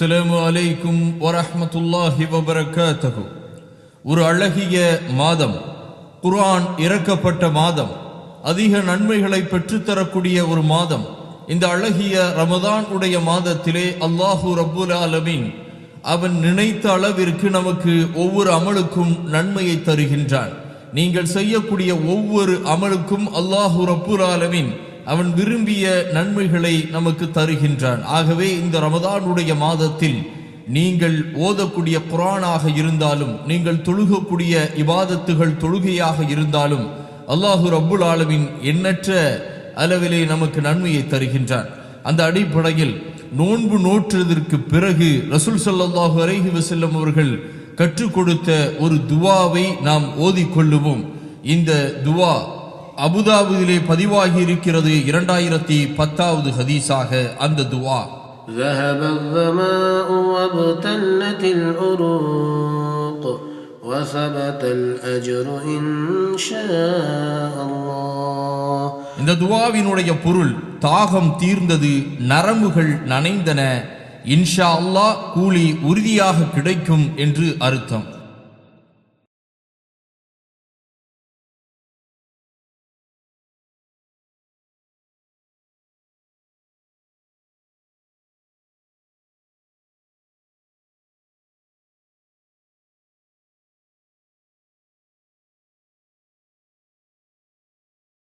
அஸ்ஸலாமு அலைக்கும் வரஹ்மத்துல்லாஹி தகு ஒரு அழகிய மாதம் குர்ஆன் இறக்கப்பட்ட மாதம் அதிக நன்மைகளை பெற்றுத்தரக்கூடிய ஒரு மாதம். இந்த அழகிய ரமதான் உடைய மாதத்திலே அல்லாஹு ரப்புல் ஆலமின் அவன் நினைத்த அளவிற்கு நமக்கு ஒவ்வொரு அமலுக்கும் நன்மையை தருகின்றான். நீங்கள் செய்யக்கூடிய ஒவ்வொரு அமலுக்கும் அல்லாஹு ரப்புல் ஆலமின் அவன் விரும்பிய நன்மைகளை நமக்கு தருகின்றான். ஆகவே இந்த ரமதானுடைய மாதத்தில் நீங்கள் ஓதக்கூடிய குரானாக இருந்தாலும் நீங்கள் தொழுகக்கூடிய இபாதத்துகள் தொழுகையாக இருந்தாலும் அல்லாஹு ரப்புல் ஆலமின் எண்ணற்ற அளவிலே நமக்கு நன்மையை தருகின்றான். அந்த அடிப்படையில் நோன்பு நோற்றதற்கு பிறகு ரசூல் சல்லாஹு அலைஹி வசல்லம் அவர்கள் கற்றுக் கொடுத்த ஒரு துவாவை நாம் ஓதிக்கொள்ளுவோம் இந்த துவா அபுதாபுதிலே பதிவாகி இருக்கிறது இரண்டாயிரத்தி பத்தாவது ஹதீஸாக அந்த துவா ذهب الظماء وابتلت العروق وثبت الأجر إن شاء الله இந்த துவாவினுடைய பொருள் தாகம் தீர்ந்தது நரம்புகள் நனைந்தன இன்ஷா அல்லாஹ் கூலி உறுதியாக கிடைக்கும் என்று அர்த்தம்